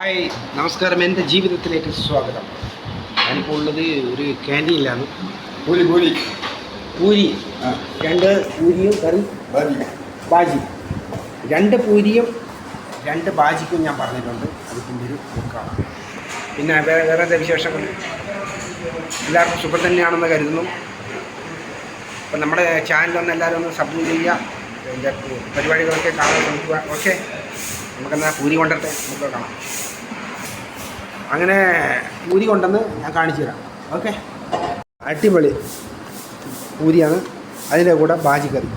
Hi നമസ്കാരം. എന്റെ ജീവിതത്തിലേക്ക് സ്വാഗതം. ഞാനിപ്പോൾ ഉള്ളത് ഒരു ക്യാന്റീനിലാണ് പൂരി പൂരി. പൂരി. രണ്ട് പൂരിയും കറി ബാജി. രണ്ട് പൂരിയും രണ്ട് ബാജിക്കും ഞാൻ പറഞ്ഞിട്ടുണ്ട്. അതിന്റെ പിന്നെ ഒരു ബുക്കാണ് പിന്നെ വേറെ വേറെ എന്താ വിശേഷങ്ങൾ? എല്ലാവർക്കും സുഖം തന്നെയാണെന്ന് കരുതുന്നു. അപ്പം നമ്മുടെ ചാനലൊന്ന് എല്ലാവരും ഒന്ന് സബ്സ്ക്രൈബ് ചെയ്യുക. എന്റെ പരിപാടികളൊക്കെ കാണാൻ ശ്രമിക്കുക. ഓക്കെ നമുക്കെന്നാൽ പൂരി കൊണ്ടിട്ട് നമുക്ക് കാണാം. അങ്ങനെ പൂരി കൊണ്ടെന്ന് ഞാൻ കാണിച്ചു തരാം. ഓക്കെ? അടിപൊളി പൂരിയാണ്. അതിന്റെ കൂടെ ബാജി കറി.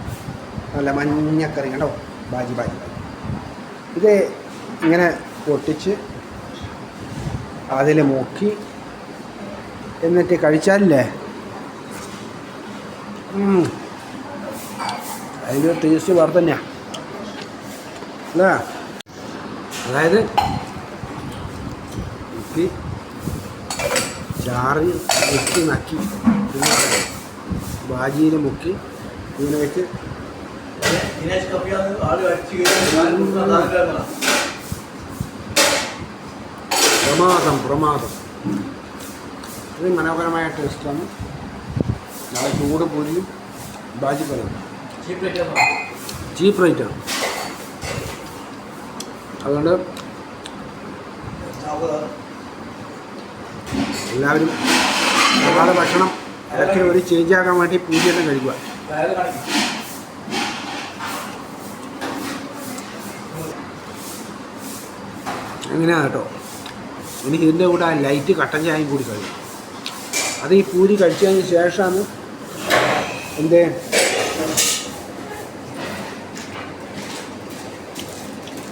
നല്ല മഞ്ഞക്കറി കണ്ടോ? ബാജി ബാജി. ഇത് ഇങ്ങനെ പൊട്ടിച്ച് അതിൽ മുക്കി എന്നിട്ട് കഴിച്ചാലേ. അതിന്റെ ടേസ്റ്റ് വേറെ തന്നെയാണ് അല്ലേ? അതായത് മുക്കി ചാറി വെട്ടി നക്കി. ബാജിയിൽ മുക്കി. ഇങ്ങനെ വെച്ച് പ്രമാദം പ്രമാദം. ഇത് മനോഹരമായ ടേസ്റ്റാണ്. നാളെ ചൂട് പൊരിയും ബാജി പറയും. ചീപ്പ് റേറ്റാണ് അതുകൊണ്ട് എല്ലാവരും ഒരുപാട് ഭക്ഷണം ഇടയ്ക്ക് ഒരു ചേഞ്ച് ആക്കാൻ വേണ്ടി പൂജയെല്ലാം കഴിക്കുക. അങ്ങനെയാണ് കേട്ടോ? എനിക്ക് ഇതിന്റെ കൂടെ ആ ലൈറ്റ് കട്ടൻ ചായയും കൂടി കഴിയും അത് ഈ പൂരി കഴിച്ചതിന് ശേഷമാണ് എന്റെ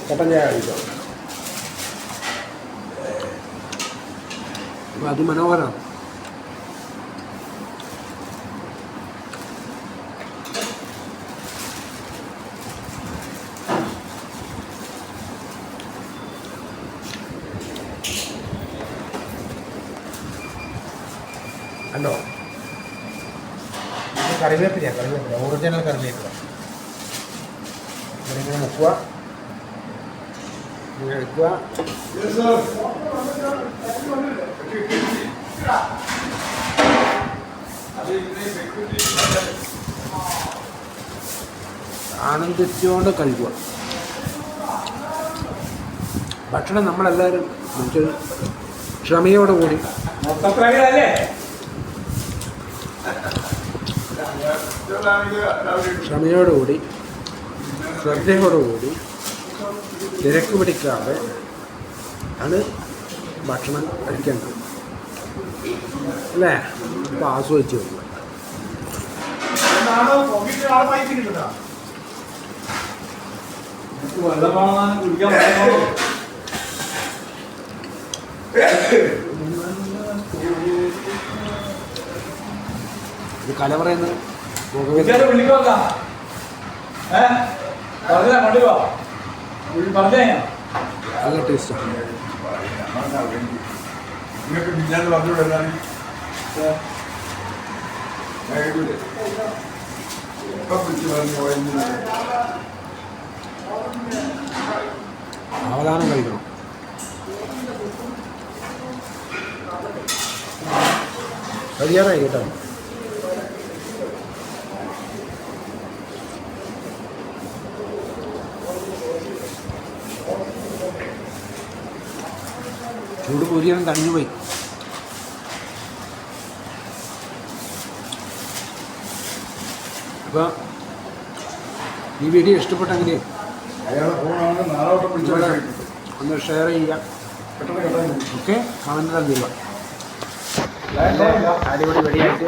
കട്ടൻ ചായ കഴിക്കാം. അപ്പോൾ അതിമനോഹരമാണ് കണ്ടോ ഇത് കറിവേപ്പിലയാണ് കറിവേപ്പില ഒറിജിനൽ കറിവേപ്പില ഇങ്ങനെ മുക്കുക എടുക്കുക ആനന്ദിച്ചുകൊണ്ട് കഴിക്കുക ഭക്ഷണം നമ്മളെല്ലാവരും മനുഷ്യർ ക്ഷമയോടെ കൂടി. ക്ഷമയോടുകൂടി ശ്രദ്ധയോടുകൂടി തിരക്ക് പിടിക്കാതെ ആണ് ഭക്ഷണം കഴിക്കേണ്ടത്. അല്ലേ? അപ്പോൾ ആസ്വദിച്ച് വരിക ഇത് കലവറയെന്ന് പുകവലി നല്ല ടേസ്റ്റാണ് നിങ്ങൾക്ക് ബിരിയാണി പറഞ്ഞു വിടാൻ ഇപ്പം വിളിച്ച് പറഞ്ഞു പോയി സാവധാനം കഴിക്കണം. കഴിയാറായി കേട്ടോ. ചൂട് പൂരിയാണ് തണിഞ്ഞു പോയി. അപ്പോൾ ഈ വീഡിയോ ഇഷ്ടപ്പെട്ടെങ്കിൽ ഒന്ന് ഷെയർ ചെയ്യുക. കേട്ടാൽ ഓക്കെ? കമന്റ് തന്നില്ല അടിപൊളി വെടിയായിട്ട്